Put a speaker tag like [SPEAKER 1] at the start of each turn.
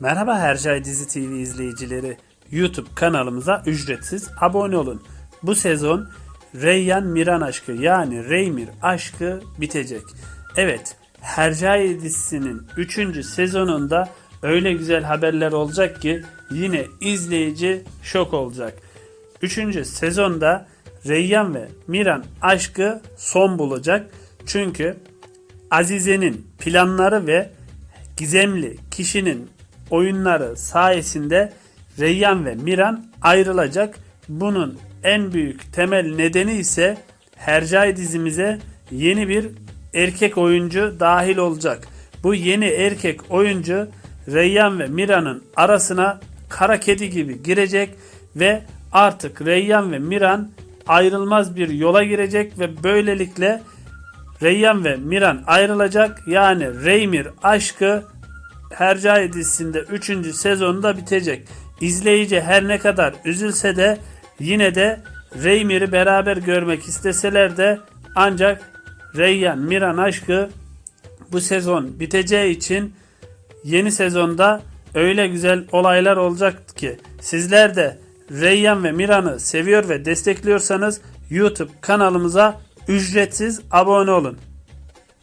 [SPEAKER 1] Merhaba Hercai Dizi TV izleyicileri. YouTube kanalımıza ücretsiz abone olun. Bu sezon Reyyan Miran aşkı yani Reymir aşkı bitecek. Evet Hercai dizisinin 3. sezonunda öyle güzel haberler olacak ki yine izleyici şok olacak. 3. sezonda Reyyan ve Miran aşkı son bulacak. Çünkü Azize'nin planları ve gizemli kişinin oyunları sayesinde Reyyan ve Miran ayrılacak. Bunun en büyük temel nedeni ise Hercai dizimize yeni bir erkek oyuncu dahil olacak. Bu yeni erkek oyuncu Reyyan ve Miran'ın arasına kara kedi gibi girecek ve artık Reyyan ve Miran ayrılmaz bir yola girecek ve böylelikle Reyyan ve Miran ayrılacak. Yani Reymir aşkı Hercai dizisinde 3. sezonda bitecek. İzleyici her ne kadar üzülse de yine de Reymir'i beraber görmek isteseler de ancak Reyyan Miran aşkı bu sezon biteceği için yeni sezonda öyle güzel olaylar olacak ki sizler de Reyyan ve Miran'ı seviyor ve destekliyorsanız YouTube kanalımıza ücretsiz abone olun.